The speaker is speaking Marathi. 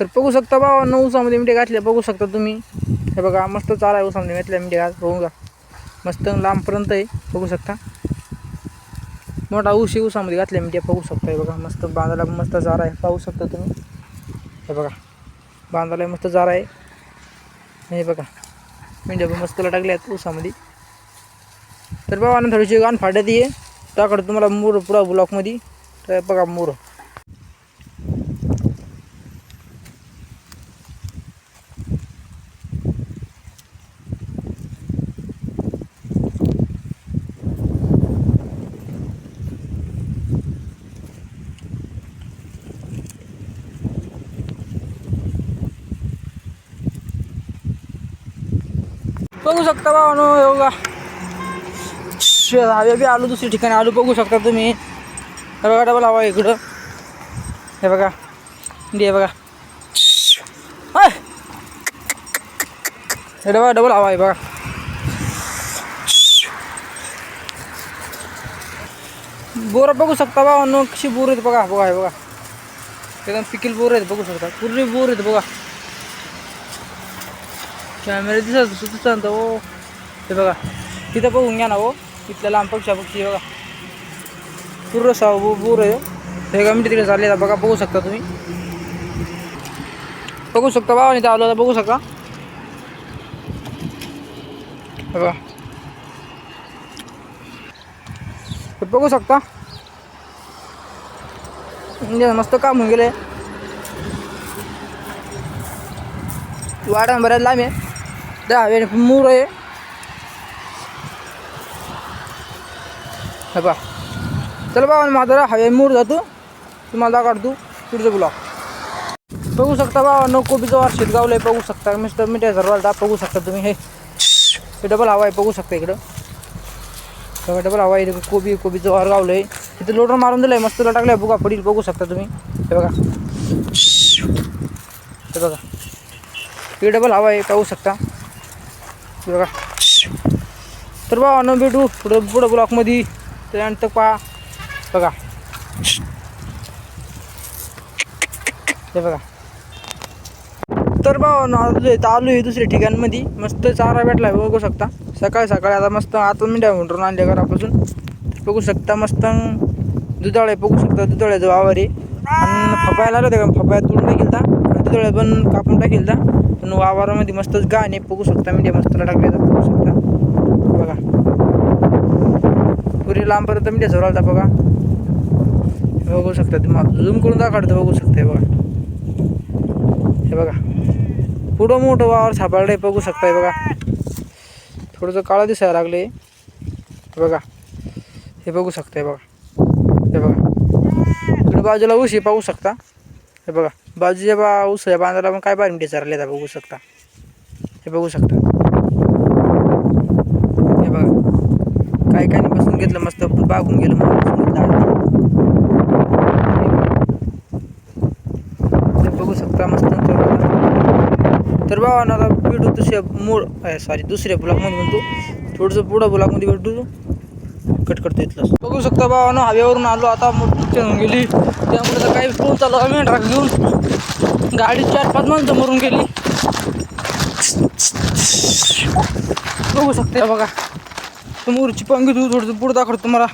तर बघू शकता बाबा नऊ उसामध्ये मिठे घातले बघू शकता तुम्ही. हे बघा मस्त चारा आहे उसामध्ये घातल्या मिठे घात बघू का मस्त लांबपर्यंत आहे बघू शकता. मोठा ऊस आहे उसामध्ये घातल्या मिठे बघू शकता हे बघा मस्त बांधायला मस्त चारा आहे पाहू शकता तुम्ही. हे बघा बांधायला मस्त चारा आहे. हे बघा मेंढ्या पण मस्त टाकल्या आहेत उसामध्ये. तर बाबा थोडीशी गाण फाट्यात ये. त्याकडे तुम्हाला मोर पुरा ब्लॉकमध्ये. तर बघा मोर. बघू शकता बा नो योगा. हवे बी आलू दुसरी ठिकाणी. आलू बघू शकता तुम्ही. हे बघा डबल हवा आहे इकडं. हे बघा. दे बघा. हाय! हे डबा डबल हवा आहे बघा. बोरं बघू शकता बा नो कशी बोर आहेत बघा बघा हे बघा. एकदम पिकील बोर आहेत बघू शकता. पूर्ण बोर आहेत बघा. कॅमेरा दिसत सुचत हो. ते बघा तिथं बघून घ्या ना हो. इथल्या लांब पक्षा पक्षी बघा. पूर्ण सा पूर हे का तिकडे चालले आता बघा बघू शकता तुम्ही. बघू शकता बाबा नाही आलो बघू शकता. बघा. बघू शकता. मस्त काम होऊन गेले वाढ बऱ्याच लांब आहे. दहा वेळ मूर आहे. हे बा चल बा माझा हवे मूर जातो. तुम्हाला काढतो पुढचं ब्लॉक बघू शकता बा नो कोबीचं वार शेतगावलं आहे बघू शकता. मिस्टर मिठ्या सर्वाला बघू शकता तुम्ही. हे हे डबल हवा आहे बघू शकता इकडं. बघा डबल हवा आहे. इकडं कोबी कोबीचं वार गावलं आहे. इथं लोटर मारून दिलं आहे मस्त टाकलं आहे बघा पडील बघू शकता तुम्ही. हे बघा. हे बघा. हे डबल हवा आहे पाहू शकता. बघा. तर बा न भेटू. पुढं पुढं ब्लॉकमध्ये त्यानंतर पहा बघा. हे बघा. तर बा आलो आलो आहे दुसऱ्या ठिकाणमध्ये. मस्त चारा भेटला बघू शकता. सकाळी सकाळी आता मस्त आता मिठ्या म्हणून आणल्या घरापासून. बघू शकता मस्त दुधाळे बघू शकता दुधाळ्याचं वावर आहे. आणि फपायला आलं होतं का? फपाया तुडून टाकील आणि दुधाळे पण कापून टाकील पण वावरामध्ये मस्तच गाणे बघू शकता म्हणजे मस्त टाकले बघू शकता. बघा. पुरी लांबपर्यंत मिठ्या म्हणजे झोरालता बघा. हे बघू शकता तुम्हाला झूम करून दाखवतं बघू शकता बघा. हे बघा. पुढं मोठं वावर सापडलं बघू शकताय बघा. थोडंसं काळं दिसायला लागले बघा. हे बघू शकताय बघा. हे बघा. बाजूला उशी पाहू शकता. हे बघा बाजूच्या बा ऊस या बांधायला पण काय बारमिटे मिठी चालले बघू शकता. हे बघू शकता. हे बघा काय काय बसून घेतलं मस्त बागून गेलं मग बघू. शकता मस्त तर बाबा आता भेटू दुसऱ्या मूळ सॉरी दुसऱ्या ब्लॉकमध्ये म्हणतो. थोडंसं पुढं ब्लॉकमध्ये भेटू. कट करतो इथलं बघू शकता बाबा ना हवेवरून आलो आता मोठी होऊन गेली. त्यामुळे तर काही फोन चालू आम्ही ट्रक घेऊन. गाडी चार पाच माणसं मरून गेली. बघू शकते बघा. समोरची पंगी तू थोडंसं पुढं दाखवतो तुम्हाला.